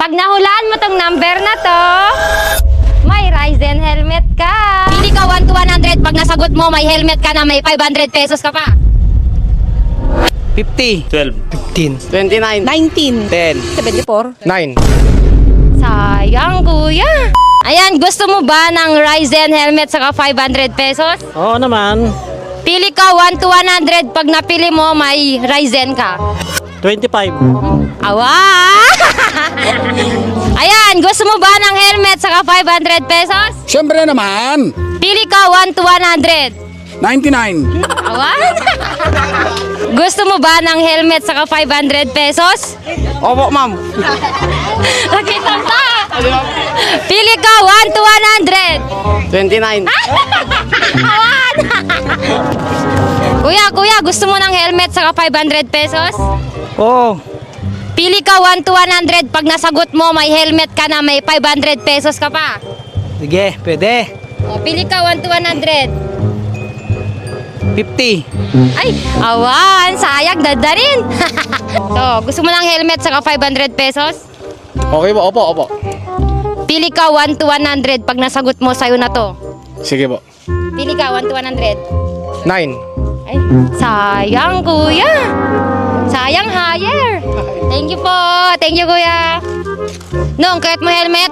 Pag nahulaan mo tong number na to, may Ryzen helmet ka. Pili ka 1 to 100. Pag nasagot mo, may helmet ka na may 500 pesos ka pa. 50. 12. 15. 29. 19. 10. 74. 9. Sayang, kuya. Ayan, gusto mo ba ng Ryzen helmet saka 500 pesos? Oo naman. Pili ka 1 to 100. Pag napili mo, may Ryzen ka. 25. Awa! Ayan, gusto mo ba ng helmet saka 500 pesos? Siyempre naman, Pili ka 1 to 100. 99. Awa? gusto mo ba ng helmet saka 500 pesos? Opo, ma'am. Nakita pa! Pili ka 1 to 100. 29. Awan! kuya, kuya, gusto mo ng helmet saka 500 pesos? Oo. Pili ka 1 to 100. Pag nasagot mo, may helmet ka na, may 500 pesos ka pa. Sige, pwede. O, pili ka 1 to 100. 50. Ay, awan, sayang, dadarin. so, gusto mo ng helmet saka 500 pesos? Okay po, opo, opo. Pili ka 1 to 100 pag nasagot mo sa'yo na to. Sige po. Pili ka 1 to 100. 9. Ay, sayang kuya. Sayang higher. Thank you po. Thank you kuya. Nung, kahit mo helmet?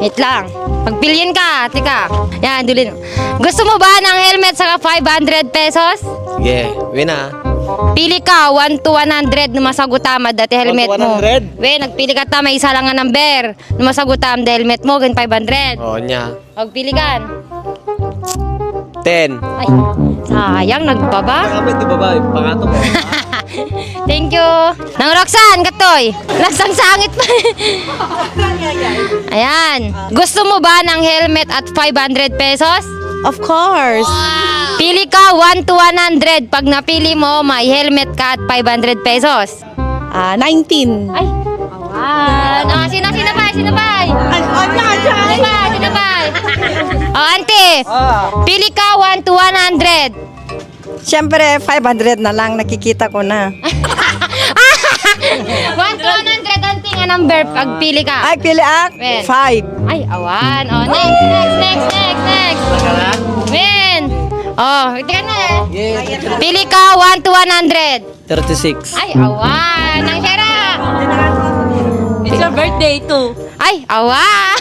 Wait lang. Pagpiliin ka, tika. Yan, dulin. Gusto mo ba ng helmet saka 500 pesos? Sige, win ah. Pili ka 1 to 100 na masagot tama dati helmet 1 to mo. 100? We, nagpili ka ta, may isa lang nga number. Na masagot tama dati helmet mo, gan 500. Oo niya. Pagpili ka. 10. Ay, sayang, nagbaba. Kami, di ba ba? Pangato ko. Thank you. Nang Roxanne, katoy. Lasang sangit pa. Ayan. Gusto mo ba ng helmet at 500 pesos? Of course. Pili ka 1 to 100. Pag napili mo, may helmet ka at 500 pesos. Ah, 19. Ay, awan. Ah, sino, sino ba? Sino ay, Sino ba? Sino ba? Oh, auntie. Pili ka 1 to 100. Siyempre, 500 na lang. Nakikita ko na. 1 to 100, auntie, nga number. Pag pili ka. Ay, pili ak. Well. 5. Ay, awan. Oh, next, next, next, next, next. Win. Oh, tika na eh. Pili ka 1 to 100. 36. Ay, awan. Nang Shera. It's your birthday too. Ay, awan.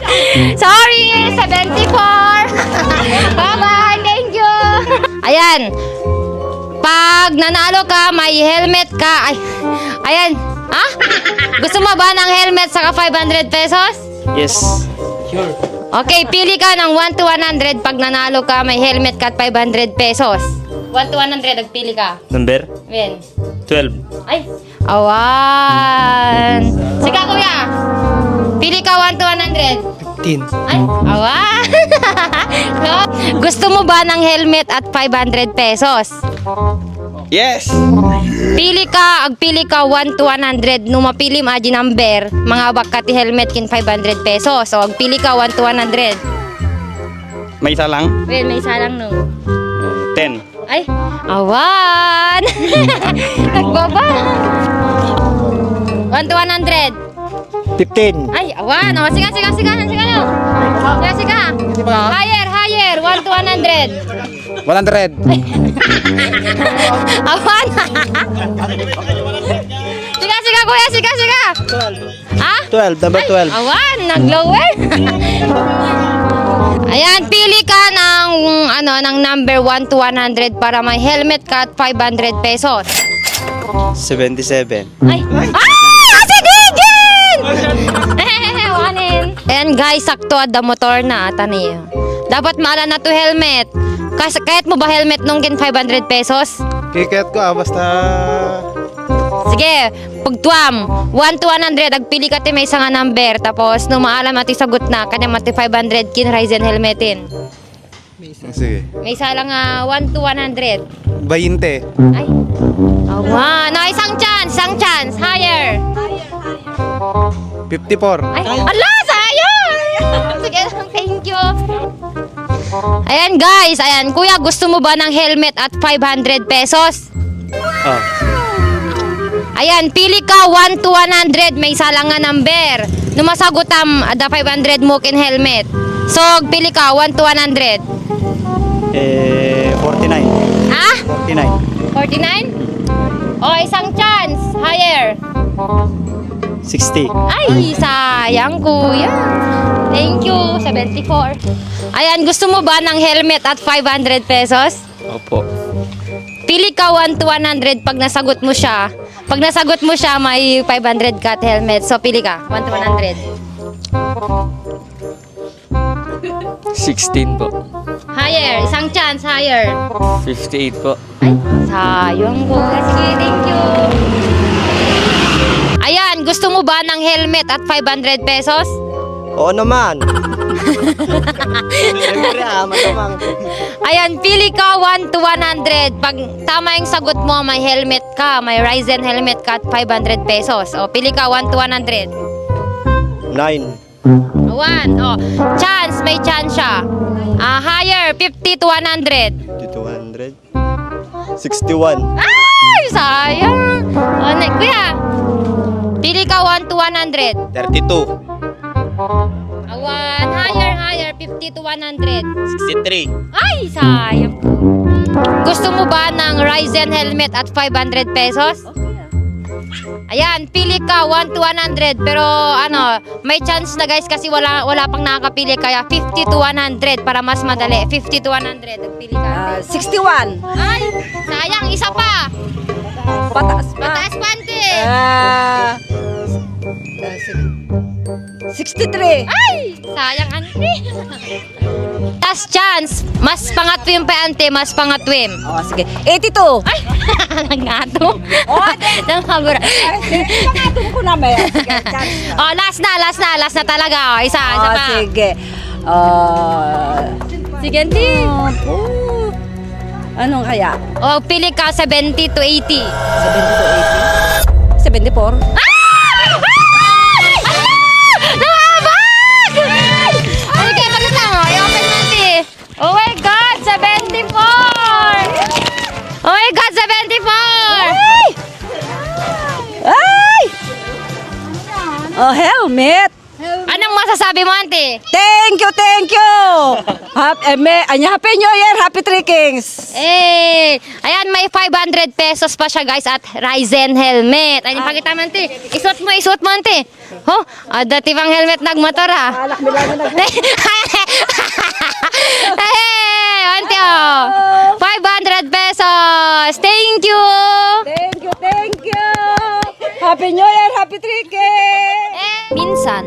Sorry, 74. Bye-bye. Ayan. Pag nanalo ka, may helmet ka. Ay, ayan. Ha? Gusto mo ba ng helmet saka 500 pesos? Yes. Sure. Okay, pili ka ng 1 to 100. Pag nanalo ka, may helmet ka at 500 pesos. 1 to 100, nagpili ka. Number? Win. 12. Ay, awan. Sige, kuya. Pili ka 1 to 100. 15. Ay, awan. Gusto mo ba ng helmet at 500 pesos? Yes! Pili ka, agpili ka 1 to 100. Nung mapili mo aji number, mga bakati helmet kin 500 pesos. So, agpili ka 1 to 100. May isa lang? Well, may isa lang no. 10. Ay, awan! Nagbaba! 1 to 100. 15. Ay, awan! O, siga, siga, siga, siga no. Siga, siga. Higher, higher. 1 to 100. 100. Awan! siga, siga, kuya, siga, siga. Ha? 12. Number 12. Awan, nag-lower. Ayan, pili ka ng ano ng number 1 to 100 para may helmet ka at 500 pesos. 77. Ay! Ah! Guys, sakto at the motor na. Tani. Dapat maala na to helmet. Kas kahit mo ba helmet nung gin 500 pesos? Kikit ko ah, basta... Sige, pagtuam, 1 to 100, agpili ka ti may isa nga number. Tapos, nung maalam at sagot na, kanya mati 500 kin Ryzen helmetin. Sige. May isa lang nga 1 to 100. 20. Ay. Awa, na isang chance, isang chance, higher. 54. Ay, ala, Ayan guys, ayan. Kuya, gusto mo ba ng helmet at 500 pesos? Oh. Ayan, pili ka 1 to 100. May isa lang nga number. Numasagot am the 500 mook and helmet. So, pili ka 1 to 100. Eh, 49. Ha? 49. 49? O, isang chance. Higher. 60. Ay, sayang kuya. Thank you. 74. Ayan, gusto mo ba ng helmet at 500 pesos? Opo. Pili ka 1 to 100 pag nasagot mo siya. Pag nasagot mo siya, may 500 ka at helmet. So, pili ka. 1 to 100. 16 po. Higher. Isang chance. Higher. 58 po. Ay, sayang kuya. Sige, thank you. Ayan, gusto mo ba ng helmet at 500 pesos? Oo naman. Siyempre ah. Ayan, pili ka 1 to 100. Pag tama yung sagot mo, may helmet ka, may Ryzen helmet ka at 500 pesos. O, pili ka 1 to 100. Nine. 1. O, chance, may chance siya. Ah, higher, 50 to 100. 200. 61. Ay, sayang. O, ne- kuya, pili ka 1 to 100. 32. Ah, 1, higher, higher, 50 to 100. 63. Ay, sayang. Gusto mo ba ng Ryzen helmet at 500 pesos? Ayan, pili ka 1 to 100 pero ano, may chance na guys kasi wala wala pang nakakapili kaya 50 to 100 para mas madali. 50 to 100, nagpili ka. Ah, 61. Ay, sayang isa pa. Pataas pa. Mataas pante. Ah, 63. Ay, sayang ante. Tas chance, mas pangatwim pa ante, mas pangatwim. Oh, sige. 82. Ay, nagato. Oh, ate. Nangabura. Pangatong ko na may. Sige, chance na. Oh, last na, last na, last na talaga. Oh, isa, isa Oh, pa. sige. Ah, Sige, auntie. oh, Anong kaya? Oh, pili ka 70 to 80. 70 to 80? 74? Namabag! Oh, helmet! Anong masasabi mo, auntie? Thank you, thank you! Happy, eh, may, happy New Year, Happy Three Kings! Eh, ayan, may 500 pesos pa siya, guys, at Ryzen helmet. Ayun, pakita mo, auntie. Isuot mo, isuot mo, auntie. Oh, ah, dati pang helmet nagmotor, ah. Alak na. Hey, auntie, oh. 500 pesos. Thank you. Thank you, thank you! Happy New Year, Happy Three Kings! Minsan,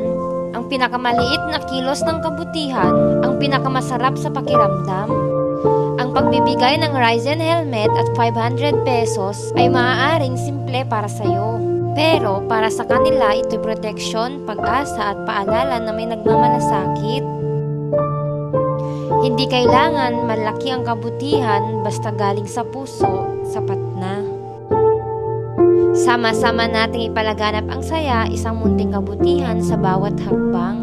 ang pinakamaliit na kilos ng kabutihan ang pinakamasarap sa pakiramdam. Ang pagbibigay ng Ryzen helmet at 500 pesos ay maaaring simple para sa'yo. Pero para sa kanila, ito'y proteksyon, pag-asa at paalala na may nagmamalasakit. Hindi kailangan malaki ang kabutihan basta galing sa puso, sapat na. Sama-sama nating ipalaganap ang saya, isang munting kabutihan sa bawat hakbang.